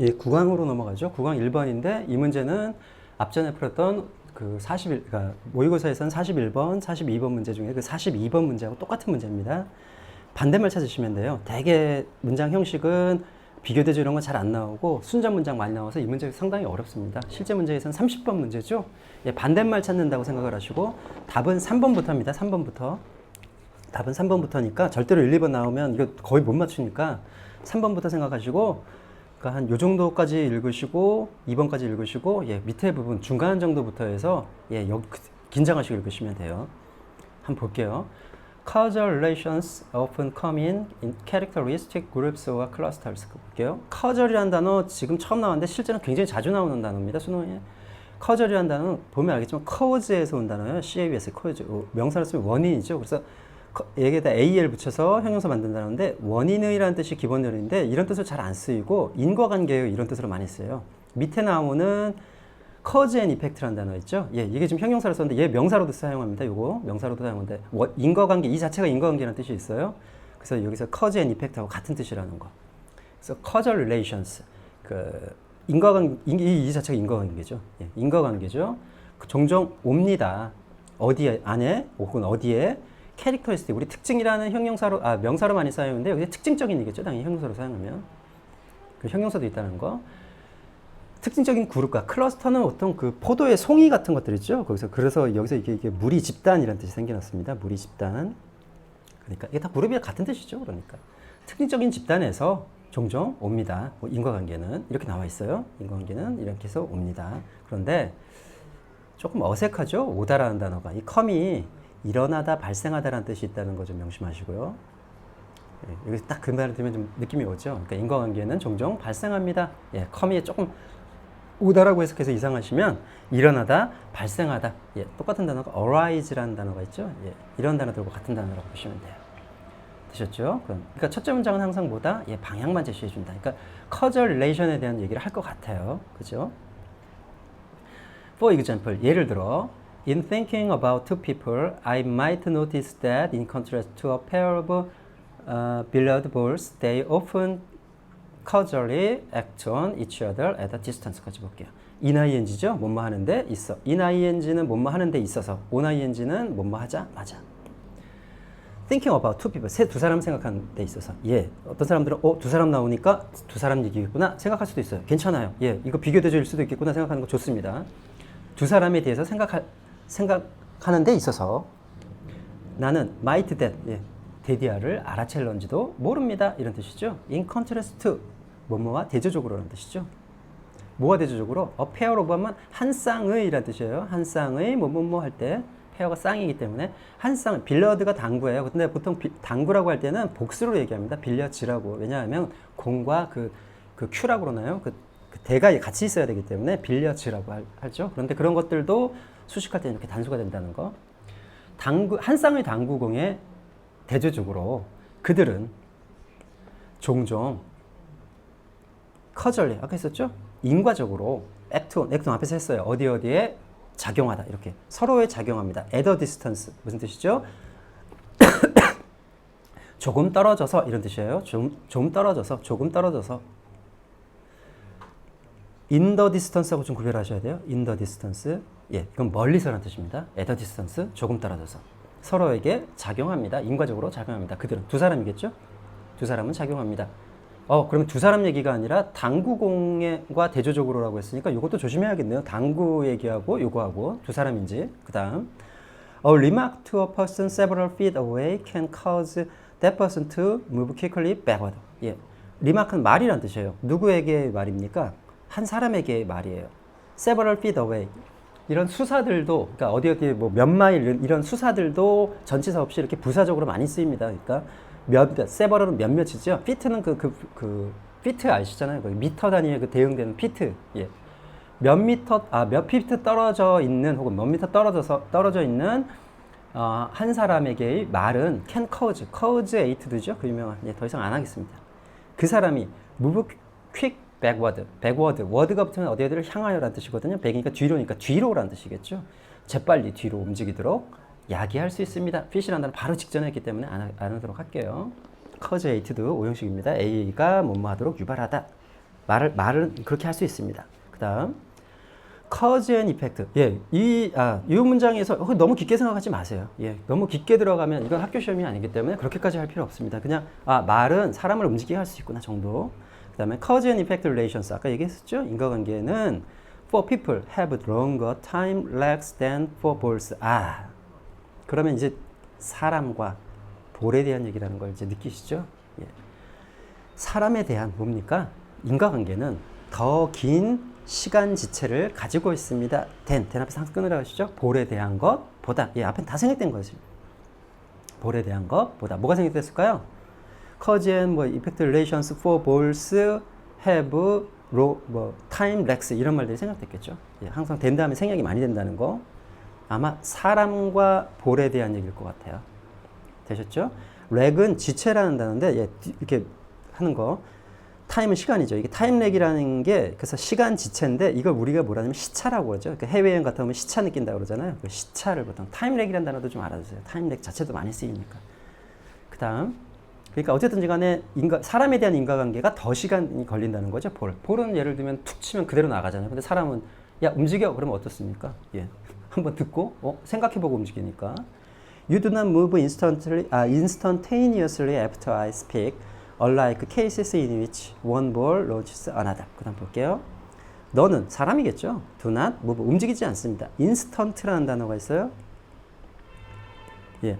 예, 9강으로 넘어가죠. 9강 1번인데 이 문제는 앞전에 풀었던 그 41, 그러니까 모의고사에서는 41번, 42번 문제 중에 그 42번 문제하고 똑같은 문제입니다. 반대말 찾으시면 돼요. 대개 문장 형식은 비교대조 이런 건 잘 안 나오고 순전 문장 많이 나와서 이 문제 상당히 어렵습니다. 실제 문제에서는 30번 문제죠. 예, 반대말 찾는다고 생각을 하시고 답은 3번부터입니다. 3번부터. 답은 3번부터니까 절대로 1, 2번 나오면 이거 거의 못 맞추니까 3번부터 생각하시고 그러니까 한 요 정도까지 읽으시고 2번까지 읽으시고 예, 밑에 부분 중간 정도부터 해서 예, 그- 긴장하시고 읽으시면 돼요. 한번 볼게요. Causal relations often come in in characteristic groups or clusters. 볼게요. causal이라는 단어 지금 처음 나왔는데 실제는 굉장히 자주 나오는 단어입니다. 수능에. causal이라는 단어는 보면 알겠지만 cause에서 온 단어예요. C-A-U-S, cause. 어, 명사로 쓰면 원인이죠. 그래서 커- 여기에다 AL 붙여서 형용사 만든다는데 원인의라는 뜻이 기본열인데 이런 뜻을 잘 안 쓰이고 인과관계의 이런 뜻으로 많이 써요. 밑에 나오는 cause and effect라는 단어 있죠? 예, 이게 지금 형용사로 썼는데 얘 명사로도 사용합니다. 요거 명사로도 사용하는데 워- 인과관계 이 자체가 인과관계라는 뜻이 있어요. 그래서 여기서 cause and effect하고 같은 뜻이라는 거. 그래서 causal relations 그 인과관 이, 이- 이 자체가 인과관계죠. 예, 인과관계죠. 그 종종 옵니다. 어디에 안에 혹은 어디에 캐릭터리스틱 우리 특징이라는 형용사로 아 명사로 많이 사용하는데 여기 특징적인 이겠죠. 당연히 형용사로 사용하면 그 형용사도 있다는 거. 특징적인 그룹과 클러스터는 보통 그 포도의 송이 같은 것들 있죠. 거기서 그래서 여기서 이게, 이게 무리 집단이라는 뜻이 생겨났습니다. 무리 집단. 그러니까 이게 다 그룹이 같은 뜻이죠. 그러니까 특징적인 집단에서 종종 옵니다. 뭐 인과관계는 이렇게 나와 있어요. 인과관계는 이렇게 해서 옵니다. 그런데 조금 어색하죠. 오다라는 단어가 이 컴이 일어나다 발생하다라는 뜻이 있다는 거 좀 명심하시고요. 예, 여기 딱그 말을 들으면 좀 느낌이 오죠. 그러니까 인과관계는 종종 발생합니다. 예, 컴이 조금 오다라고 해석해서 이상하시면 일어나다, 발생하다. 예, 똑같은 단어가 arise라는 단어가 있죠. 예, 이런 단어들과 같은 단어라고 보시면 돼요. 되셨죠? 그럼, 그러니까 첫째 문장은 항상 뭐다? 예, 방향만 제시해 준다. 그러니까 causal relation에 대한 얘기를 할 것 같아요. 그죠? For example, 예를 들어 In thinking about two people, I might notice that in contrast to a pair of uh, billiard balls, they often causally act on each other at a distance까지 볼게요. in ing죠. 뭐뭐 하는데 있어. in ing는 뭐뭐 하는데 있어서. on ing는 뭐뭐 하자 맞아. thinking about two people. 세, 두 사람 생각하는 데 있어서. 예. 어떤 사람들은 어, 두 사람 나오니까 두 사람 얘기겠구나 생각할 수도 있어요. 괜찮아요. 예. 이거 비교대조일 수도 있겠구나 생각하는 거 좋습니다. 두 사람에 대해서 생각할 생각하는 데 있어서 나는 might that 예. 데디아를 알아챌런지도 모릅니다. 이런 뜻이죠. in contrast to 뭐뭐와 대조적으로라는 뜻이죠. 뭐가 대조적으로? 어 페어 오브 하면 한 쌍의 라는 뜻이에요. 한 쌍의 뭐뭐뭐 할 때 페어가 쌍이기 때문에 한 쌍, 빌려드가 당구예요. 근데 보통 비- 당구라고 할 때는 복수로 얘기합니다. 빌려지라고. 왜냐하면 공과 그, 그 큐라고 그러나요? 그, 그 대가 같이 있어야 되기 때문에 빌려지라고 할, 하죠. 그런데 그런 것들도 수식할 때 이렇게 단수가 된다는 거. 당구, 한 쌍의 당구공에 대조적으로 그들은 종종 커절리 아까 했었죠? 인과적으로 액트온 액트온 앞에서 했어요. 어디 어디에 작용하다 이렇게 서로에 작용합니다. a distance 무슨 뜻이죠? 조금 떨어져서 이런 뜻이에요. 좀, 좀 떨어져서 조금 떨어져서 the distance하고 좀 구별하셔야 돼요. the distance 예, 이건 멀리서라는 뜻입니다. at a distance 조금 떨어져서 서로에게 작용합니다. 인과적으로 작용합니다. 그들은 두 사람이겠죠? 두 사람은 작용합니다. 어, 그러면 두 사람 얘기가 아니라 당구공과 대조적으로라고 했으니까 이것도 조심해야겠네요. 당구 얘기하고 요거하고 두 사람인지. 그다음 A remark to a person several feet away can cause that person to move quickly backward. 예. 리마크는 말이란 뜻이에요. 누구에게 말입니까? 한 사람에게 말이에요. several feet away. 이런 수사들도 그러니까 어디 어디 뭐 몇 마일 이런- 수사들도 전치사 없이 이렇게 부사적으로 많이 쓰입니다. 그러니까 몇 several은 몇몇이죠. feet는 그 그그 feet 아시잖아요. 그 미터 단위에 그 대응되는 feet. 예. 몇 미터 아 몇 피트 떨어져 있는 혹은 몇 미터 떨어져서 떨어져 있는 어, 한 사람에게의 말은 can cause cause eight죠 그 유명한 예, 더 이상 안 하겠습니다. 그 사람이 move quick backward backward word가 붙으면 어디 어디를 향하여라는 뜻이거든요. 백이니까 뒤로니까 뒤로라는 뜻이겠죠. 재빨리 뒤로 움직이도록 야기할 수 있습니다. fish라는 단어 바로 직전에 했기 때문에 안, 하도록 할게요. eight도 오형식입니다. A가 뭐뭐 하도록 유발하다. 말을 말은 그렇게 할 수 있습니다. 그 다음 cause and effect. 예, 이, 아, 이 문장에서 어, 너무 깊게 생각하지 마세요. 예, 너무 깊게 들어가면 이건 학교 시험이 아니기 때문에 그렇게까지 할 필요 없습니다. 그냥, 아, 말은 사람을 움직이게 할 수 있구나 정도. 그 다음에 cause and effect relations. 아까 얘기했었죠? 인과관계는 for people have longer time lags than for balls. 아, 그러면 이제 사람과 볼에 대한 얘기라는 걸 이제 느끼시죠? 예. 사람에 대한 뭡니까? 인과관계는 더 긴 시간 지체를 가지고 있습니다. 된, 된 앞에 상수 끊으라고 하시죠? 볼에 대한 것보다. 예, 앞엔 다 생략된 거지. 볼에 대한 것보다. 뭐가 생략됐을까요? And 뭐 effect relations for balls have 로, 뭐 time 이런 말들이 생략됐겠죠. 예, 항상 된 다음에 생략이 많이 된다는 거. 아마 사람과 볼에 대한 얘기일 것 같아요. 되셨죠? 렉은 지체라는 단어인데 예, 이렇게 하는 거. 타임은 시간이죠. 이게 타임렉이라는 게 그래서 시간 지체인데 이걸 우리가 뭐라 하냐면 시차라고 하죠. 그러니까 해외여행 갔다 오면 시차 느낀다 그러잖아요. 그 시차를 보통 타임렉이라는 단어도 좀 알아두세요. 타임렉 자체도 많이 쓰이니까. 그다음 그러니까 어쨌든 간에 인가, 사람에 대한 인과관계가 더 시간이 걸린다는 거죠. 볼. 볼은 예를 들면 툭 치면 그대로 나가잖아요. 근데 사람은 야 움직여 그러면 어떻습니까? 예. 한번 듣고 어, 생각해보고 움직이니까. You do not move instantly, 아, instantaneously after I speak. unlike cases in which one ball launches another. 그 다음 볼게요. 너는 사람이겠죠? do not move, 움직이지 않습니다. instant라는 단어가 있어요. 예.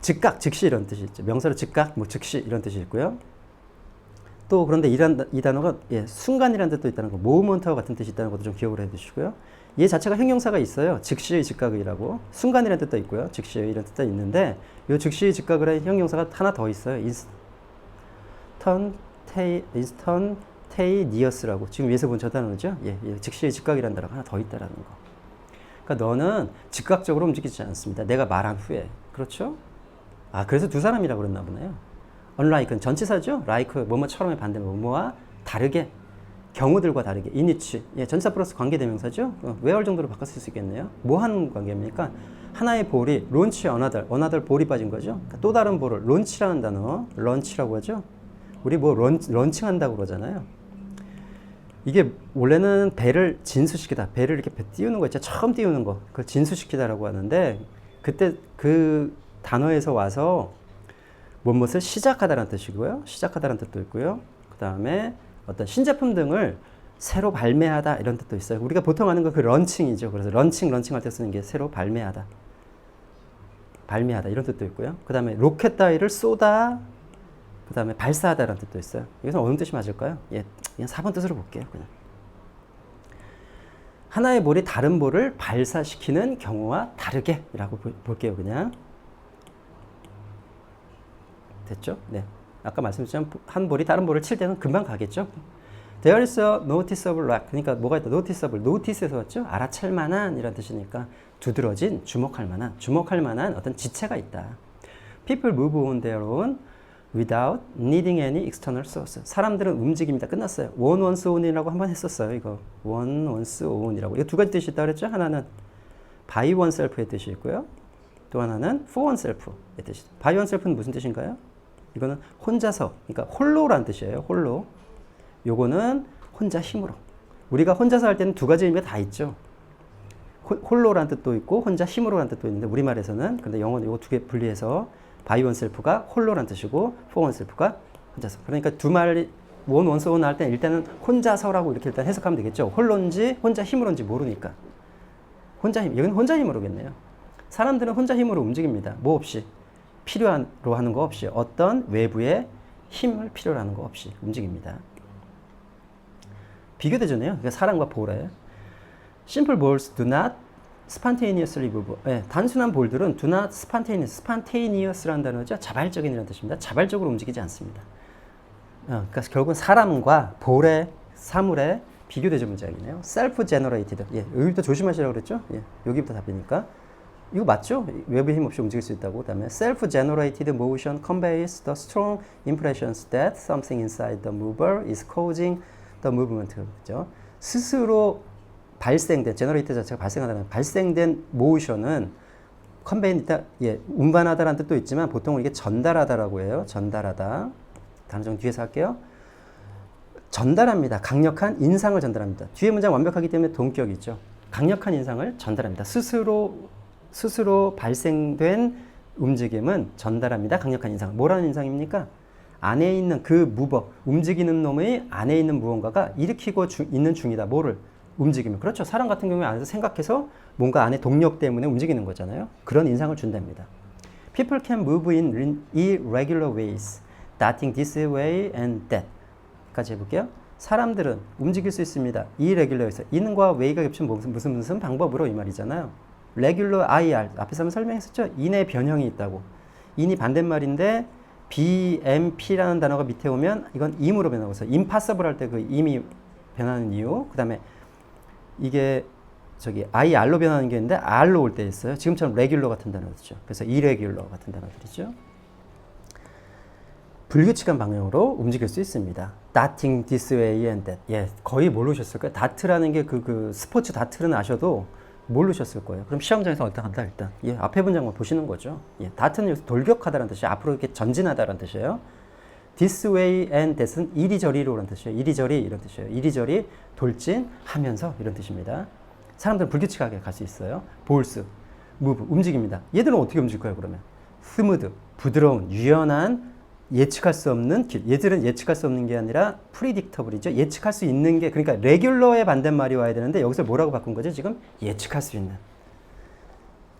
즉각, 즉시 이런 뜻이 있죠. 명사로 즉각, 뭐 즉시 이런 뜻이 있고요. 또 그런데 이란, 이 단어가 예, 순간이라는 뜻도 있다는 거, 모먼트와 같은 뜻이 있다는 것도 좀 기억을 해두시고요. 얘 자체가 형용사가 있어요. 즉시의 즉각이라고. 순간이라는 뜻도 있고요. 즉시의 이런 뜻도 있는데 이 즉시의 한 형용사가 하나 더 있어요. 인스턴 테이 인스턴 테이니어스라고 지금 위에서 본 저 단어죠. 예, 예, 즉시의 즉각이라는 단어가 하나 더 있다라는 거. 그러니까 너는 즉각적으로 움직이지 않습니다. 내가 말한 후에. 그렇죠? 아, 그래서 두 사람이라고 그랬나 보네요. unlike는 전치사죠. like 뭐뭐처럼의 반대 뭐뭐와 다르게 경우들과 다르게 이니치 예, 전치사 플러스 관계대명사죠. 어, 정도로 쓸수 있겠네요. 뭐 하는 관계입니까? 하나의 볼이 론치 어나들 어나들 볼이 빠진 거죠. 그러니까 또 다른 볼을 론치라는 단어 런치라고 하죠. 우리 뭐 런, 런칭한다고 그러잖아요. 이게 원래는 배를 진수시키다. 배를 이렇게 배 띄우는 거 있죠. 처음 띄우는 거. 그걸 진수시키다라고 하는데 그때 그 단어에서 와서 무엇을 시작하다라는 뜻이고요. 시작하다라는 뜻도 있고요. 그 다음에 어떤 신제품 등을 새로 발매하다 이런 뜻도 있어요. 우리가 보통 하는 거그 런칭이죠. 그래서 런칭 런칭 할 때 쓰는 게 새로 발매하다. 발매하다 이런 뜻도 있고요. 그 다음에 로켓 따위를 쏘다. 그 다음에 발사하다라는 뜻도 있어요. 여기서 어느 뜻이 맞을까요? 예, 그냥 4번 뜻으로 볼게요. 그냥. 하나의 볼이 다른 볼을 발사시키는 경우와 다르게 라고 볼게요. 그냥. 됐죠? 네. 아까 말씀드렸지만 한 볼이 다른 볼을 칠 때는 금방 가겠죠? There is a noticeable lack. 그러니까 뭐가 있다? noticeable. notice에서 왔죠? 알아챌 만한 이란 뜻이니까 두드러진, 주목할 만한, 주목할 만한 어떤 지체가 있다. People move on their own without needing any external source. 사람들은 움직입니다. 끝났어요. one once on이라고 한번 했었어요. 이거 one once on이라고. 이거 두 가지 뜻이 있다 그랬죠? 하나는 by oneself의 뜻이 있고요. 또 하나는 for oneself의 뜻이. by oneself는 무슨 뜻인가요? 이거는 혼자서, 그러니까 홀로란 뜻이에요. 홀로. 요거는 혼자 힘으로. 우리가 혼자서 할 때는 두 가지 의미가 다 있죠. 홀로란 뜻도 있고 혼자 힘으로란 뜻도 있는데 우리말에서는 근데 영어는 요거 두 개 분리해서 바이 원셀프가 홀로란 뜻이고 포 원셀프가 혼자서. 그러니까 두 말이 원 원스 원할 때는 일단은 혼자서라고 이렇게 일단 해석하면 되겠죠. 홀로인지 혼자 힘으로인지 모르니까. 혼자 힘. 여기는 혼자 힘으로겠네요. 사람들은 혼자 힘으로 움직입니다. 뭐 없이. 필요로 하는 거 없이 어떤 외부의 힘을 필요로 하는 거 없이 움직입니다. 비교대전이에요. 그러니까 사람과 볼에. Simple balls do not spontaneously move. 네, 단순한 볼들은 do not spontaneous, spontaneous라는 단어죠. 자발적인이라는 뜻입니다. 자발적으로 움직이지 않습니다. 어, 그러니까 결국은 사람과 볼의 사물의 비교대전 문장이네요. self-generated. 예, 여기부터 조심하시라고 그랬죠? 예, 여기부터 답이니까. 이거 맞죠? 외부 힘 없이 움직일 수 있다고. 그다음에 self-generated motion conveys the strong impressions that something inside the mover is causing the movement. 그죠? 스스로 발생된 제너레이터 자체가 발생하다는 발생된 모션은 컨베인 있다 예 운반하다라는 뜻도 있지만 보통 이게 전달하다라고 해요. 전달하다. 단어 좀 뒤에서 할게요. 전달합니다. 강력한 인상을 전달합니다. 뒤에 문장 완벽하기 때문에 동격이 있죠. 강력한 인상을 전달합니다. 스스로 스스로 발생된 움직임은 전달합니다. 강력한 인상. 뭐라는 인상입니까? 안에 있는 그 무버, 움직이는 놈의 안에 있는 무언가가 일으키고 주, 있는 중이다. 뭐를? 움직이면. 그렇죠. 사람 같은 경우에 안에서 생각해서 뭔가 안에 동력 때문에 움직이는 거잖아요. 그런 인상을 준답니다. People can move in irregular ways, darting this way and that. 까지 해볼게요. 사람들은 움직일 수 있습니다. irregular에서 in과 way가 겹친 무슨 무슨 방법으로 이 말이잖아요. Regular ir 앞에서 한번 설명했었죠. in의 변형이 있다고. in이 반대말인데 BMP라는 단어가 밑에 오면 이건 im으로 변하고 있어요. impossible 할때그 im이 변하는 이유. 그다음에 이게 저기 IR로 변하는 게 있는데 R로 올 때 있어요. 지금처럼 regular 같은 단어들이죠. 그래서 irregular 같은 단어들이죠. 불규칙한 방향으로 움직일 수 있습니다. darting this way and that. 예, 거의 모르셨을 거예요. 다트라는 게 그 그 스포츠 다트는 아셔도 모르셨을 거예요. 그럼 시험장에서 어떻게 한다 일단. 예, 앞에 문장만 보시는 거죠. 예, 다트는 여기서 돌격하다라는 뜻이에요. 앞으로 이렇게 전진하다라는 뜻이에요. this way and that은 이리저리로라는 뜻이에요. 이리저리 이런 뜻이에요. 이리저리 돌진하면서 이런 뜻입니다. 사람들은 불규칙하게 갈 수 있어요. 볼스, 무브, 움직입니다. 얘들은 어떻게 움직일 거예요, 그러면? 스무드, 부드러운, 유연한, 예측할 수 없는 길. 얘들은 예측할 수 없는 게 아니라 프리딕터블이죠. 예측할 수 있는 게, 그러니까 레귤러의 반대말이 와야 되는데 여기서 뭐라고 바꾼 거죠, 지금? 예측할 수 있는.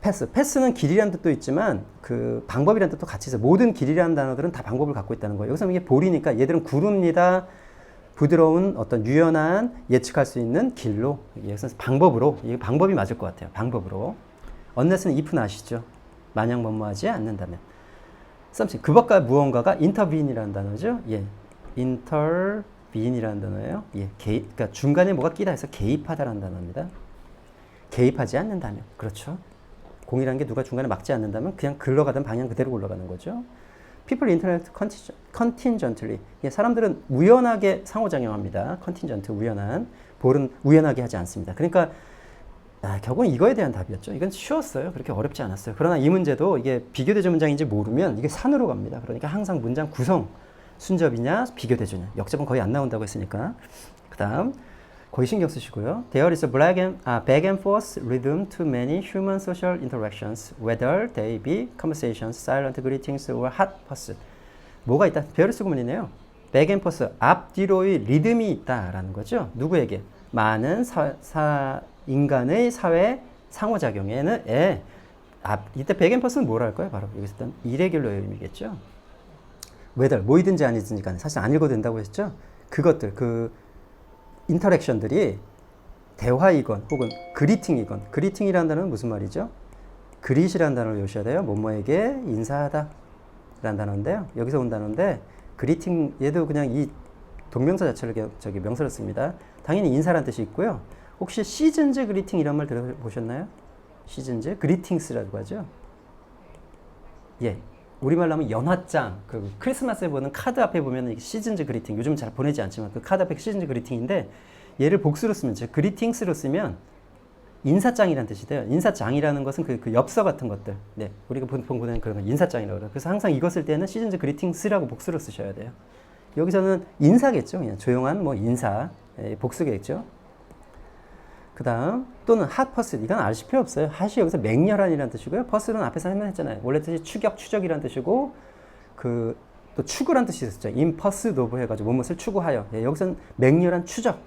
패스. 패스는 길이라는 뜻도 있지만 그 방법이라는 뜻도 같이 있어요. 모든 길이라는 단어들은 다 방법을 갖고 있다는 거예요. 여기서 이게 볼이니까 얘들은 구릅니다. 부드러운 어떤 유연한 예측할 수 있는 길로 여기서 방법으로 이게 방법이 맞을 것 같아요. 방법으로. 언넷은 if는 아시죠? 만약 뭐뭐 하지 않는다면. Something 그것과 무언가가 intervene이라는 단어죠. 예. intervene이라는 단어예요. 예. 개입, 그러니까 중간에 뭐가 끼다 해서 개입하다라는 단어입니다. 개입하지 않는다면. 그렇죠. 공이라는 게 누가 중간에 막지 않는다면 그냥 흘러가던 방향 그대로 올라가는 거죠. People interact contingently. 예, 사람들은 우연하게 상호작용합니다. contingent, 우연한. 볼은 우연하게 하지 않습니다. 그러니까 아, 결국은 이거에 대한 답이었죠. 이건 쉬웠어요. 그렇게 어렵지 않았어요. 그러나 이 문제도 이게 비교대조 문장인지 모르면 이게 산으로 갑니다. 그러니까 항상 문장 구성, 순접이냐, 비교대조냐. 역접은 거의 안 나온다고 했으니까. 그 다음, 거의 신경 쓰시고요. There is a black and, uh, back and forth rhythm to many human social interactions, whether they be conversations, silent greetings, or hot pursuit. 뭐가 있다? 베어리스 구문이네요. back and forth, 앞뒤로의 리듬이 있다라는 거죠. 누구에게? 많은 사, 사 인간의 사회 상호작용에는 에, 앞, 이때 back and forth는 뭐라 할까요? 바로 여기서 일단 irregular의 의미겠죠. whether, 뭐이든지 아니든지 간에 사실 안 읽어도 된다고 했죠. 그것들, 그 인터랙션들이 대화이건 혹은 그리팅이건 그리팅이라는 단어는 무슨 말이죠? 그릿이라는 단어를 외우셔야 돼요. 뭐뭐에게 인사하다 라는 단어인데요. 여기서 온 단어인데 그리팅 얘도 그냥 이 동명사 자체를 저기 명사를 씁니다. 당연히 인사란 뜻이 있고요. 혹시 시즌즈 그리팅 이런 말 들어보셨나요? 시즌즈 그리팅스라고 하죠. 예. 우리말로 하면 연화장, 그 크리스마스에 보는 카드 앞에 보면 시즌즈 그리팅, 요즘 잘 보내지 않지만 그 카드 앞에 시즌즈 그리팅인데 얘를 복수로 쓰면, 즉 그리팅스로 쓰면 인사장이라는 뜻이 돼요. 인사장이라는 것은 그, 그 엽서 같은 것들. 네. 우리가 보통 보는 그런 거 인사장이라고 그래요. 그래서 항상 쓸 때는 시즌즈 그리팅스라고 복수로 쓰셔야 돼요. 여기서는 인사겠죠. 그냥 조용한 뭐 인사, 예, 복수겠죠. 그 다음 또는 핫 퍼스 이건 아실 필요 없어요. 핫이 여기서 맹렬한이라는 뜻이고요. 퍼스는 앞에서 설명했잖아요. 원래 뜻이 추격, 추적이라는 뜻이고 그 또 추구란 뜻이 있었죠. 임퍼스도브 해가지고 무엇을 추구하여. 예, 여기서는 맹렬한 추적.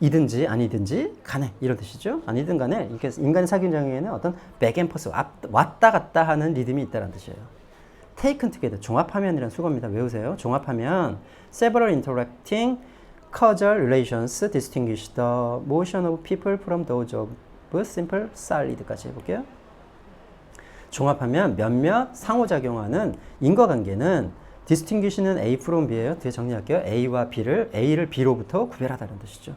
이든지 아니든지 간에 이런 뜻이죠. 아니든 간에 이게 인간의 사균장에는 어떤 백앤퍼스 왔다 갔다 하는 리듬이 있다는 뜻이에요. taken together 종합하면이라는 수거입니다. 외우세요. 종합하면 several interacting causal relations distinguish the motion of people from those of simple solid까지 해볼게요. 종합하면 몇몇 상호작용하는 인과관계는 distinguish는 A from B예요. 뒤에 정리할게요. A와 B를 A를 B로부터 구별하다는 뜻이죠.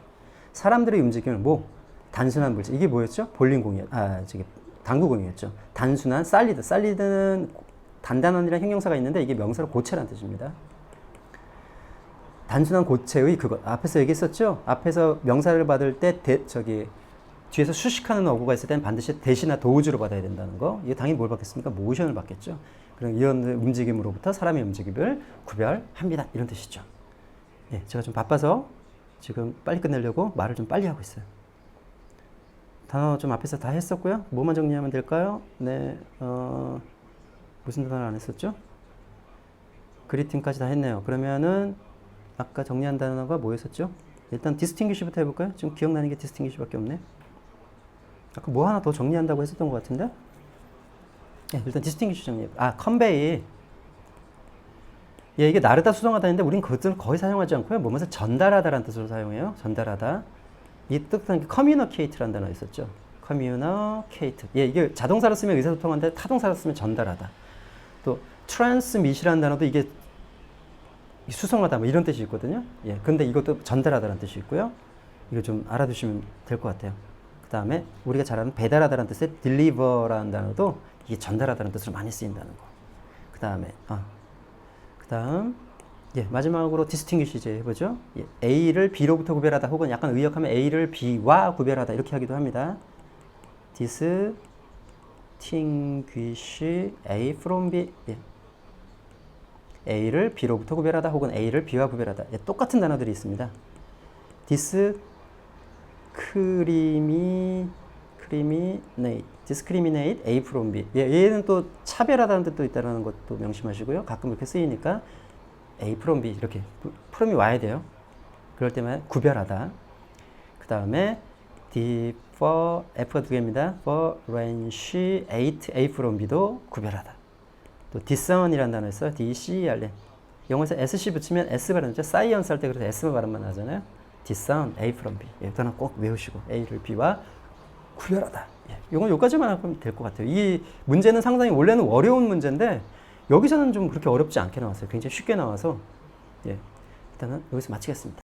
사람들의 움직임을 뭐 단순한 물질 이게 뭐였죠? 볼링공이었 아 저기 당구공이었죠. 단순한 살리드 살리드는 단단한이라는 형용사가 있는데 이게 명사로 고체라는 뜻입니다. 단순한 고체의 그것 앞에서 얘기했었죠. 앞에서 명사를 받을 때 대, 저기 뒤에서 수식하는 어구가 있을 때는 반드시 대시나 도우주로 받아야 된다는 거. 이게 당연히 뭘 받겠습니까? 모션을 받겠죠. 그럼 이런 움직임으로부터 사람의 움직임을 구별합니다. 이런 뜻이죠. 예, 제가 좀 바빠서 지금 빨리 끝내려고 말을 좀 빨리 하고 있어요. 단어 좀 앞에서 다 했었고요. 뭐만 정리하면 될까요? 네, 어, 무슨 단어 안 했었죠? 그리팅까지 다 했네요. 그러면은 아까 정리한 단어가 뭐였었죠? 일단 디스팅기시부터 해볼까요? 지금 기억나는 게 디스팅기시밖에 없네. 아까 뭐 하나 더 정리한다고 했었던 것 같은데? 예, 일단 디스팅기시 정리. 아, 컨베이. 예, 이게 나르다 수정하다 했는데 우린 그것을 거의 사용하지 않고요. 뭐면서 전달하다라는 뜻으로 사용해요. 전달하다. 이 뜻은 게 커뮤니케이트라는 단어 있었죠. 커뮤니케이트. 예, 이게 자동사로 쓰면 의사소통하는데 타동사로 쓰면 전달하다. 또 트랜스밋이라는 단어도 이게 수송하다 뭐 이런 뜻이 있거든요. 예, 근데 이것도 전달하다라는 뜻이 있고요. 이거 좀 알아두시면 될 것 같아요. 그 다음에 우리가 잘 아는 배달하다라는 뜻의 deliver라는 단어도 이게 전달하다는 뜻으로 많이 쓰인다는 거. 그 다음에 아, 그 다음 예, 마지막으로 distinguish 이제 해보죠. 예, A를 B로부터 구별하다 혹은 약간 의역하면 A를 B와 구별하다 이렇게 하기도 합니다. distinguish A from B 예. A를 B로부터 구별하다 혹은 A를 B와 구별하다 예, 똑같은 단어들이 있습니다. discriminate, discriminate, discriminate A from B. 예, 얘는 또 차별하다는 뜻도 있다는 것도 명심하시고요. 가끔 이렇게 쓰이니까 A from B 이렇게 프롬이 와야 돼요. 그럴 때만 구별하다. 그 다음에 D for F가 두 개입니다. for differentiate A from B도 구별하다. 또 discern이라는 단어 있어요. D-C-E-R-N. 영어에서 SC 붙이면 S 발음이죠. 사이언스 할 때 그래서 S 발음만 하잖아요. discern A from B. 예, 단어 꼭 외우시고 A를 B와 구별하다. 예, 이건 여기까지만 하면 될 것 같아요. 이 문제는 상당히 원래는 어려운 문제인데 여기서는 좀 그렇게 어렵지 않게 나왔어요. 굉장히 쉽게 나와서 예, 일단은 여기서 마치겠습니다.